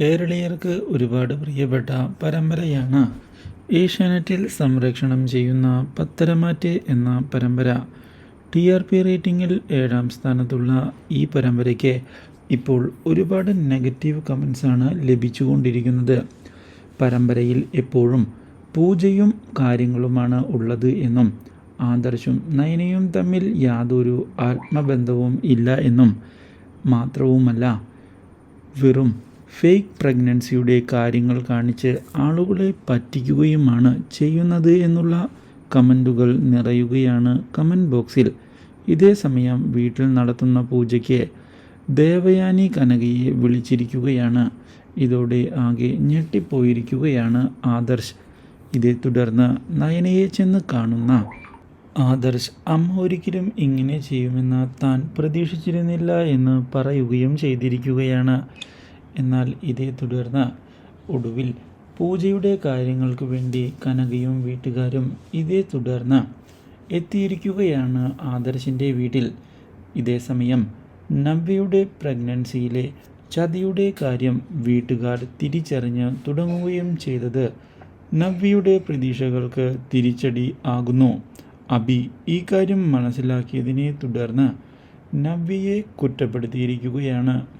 കേരളീയർക്ക് ഒരുപാട് പ്രിയപ്പെട്ട പരമ്പരയാണ്. ഏഷ്യാനെറ്റിൽ സംരക്ഷണം ചെയ്യുന്ന പത്തരമാറ്റ് എന്ന പരമ്പര. ടി ആർ പി റേറ്റിംഗിൽ ഏഴാം സ്ഥാനത്തുള്ള ഈ പരമ്പരയ്ക്ക് ഇപ്പോൾ ഒരുപാട് നെഗറ്റീവ് കമൻസാണ് ലഭിച്ചുകൊണ്ടിരിക്കുന്നത്. പരമ്പരയിൽ എപ്പോഴും പൂജയും കാര്യങ്ങളുമാണ് ഉള്ളത് എന്നും ആദർശും നയനയും തമ്മിൽ യാതൊരു ആത്മബന്ധവും ഇല്ല എന്നും മാത്രവുമല്ല വെറും ഫേക്ക് പ്രഗ്നൻസിയുടെ കാര്യങ്ങൾ കാണിച്ച് ആളുകളെ പറ്റിക്കുകയുമാണ് ചെയ്യുന്നത് എന്നുള്ള കമന്റുകൾ നിറയുകയാണ് കമന്റ് ബോക്സിൽ. ഇതേസമയം വീട്ടിൽ നടത്തുന്ന പൂജയ്ക്ക് ദേവയാനി കനകയെ വിളിച്ചിരിക്കുകയാണ്. ഇതോടെ ആകെ ഞെട്ടിപ്പോയിരിക്കുകയാണ് ആദർശ്. ഇതേ തുടർന്ന് നയനയെ ചെന്ന് കാണുന്ന ആദർശ് അമ്മ ഒരിക്കലും ഇങ്ങനെ ചെയ്യുമെന്ന് താൻ പ്രതീക്ഷിച്ചിരുന്നില്ല എന്ന് പറയുകയും ചെയ്തിരിക്കുകയാണ്. എന്നാൽ ഇതേ തുടർന്ന് ഒടുവിൽ പൂജയുടെ കാര്യങ്ങൾക്ക് വേണ്ടി കനകയും വീട്ടുകാരും ഇതേ തുടർന്ന് എത്തിയിരിക്കുകയാണ് ആദർശിന്റെ വീട്ടിൽ. ഇതേ സമയം നവ്യയുടെ പ്രഗ്നൻസിയിലെ ചതിയുടെ കാര്യം വീട്ടുകാർ തിരിച്ചറിഞ്ഞ് തുടങ്ങുകയും ചെയ്തത് നവ്യയുടെ പ്രതീക്ഷകൾക്ക് തിരിച്ചടി ആകുന്നു. അബി ഈ കാര്യം മനസ്സിലാക്കിയതിനെ തുടർന്ന് നവ്യയെ കുറ്റപ്പെടുത്തിയിരിക്കുകയാണ്.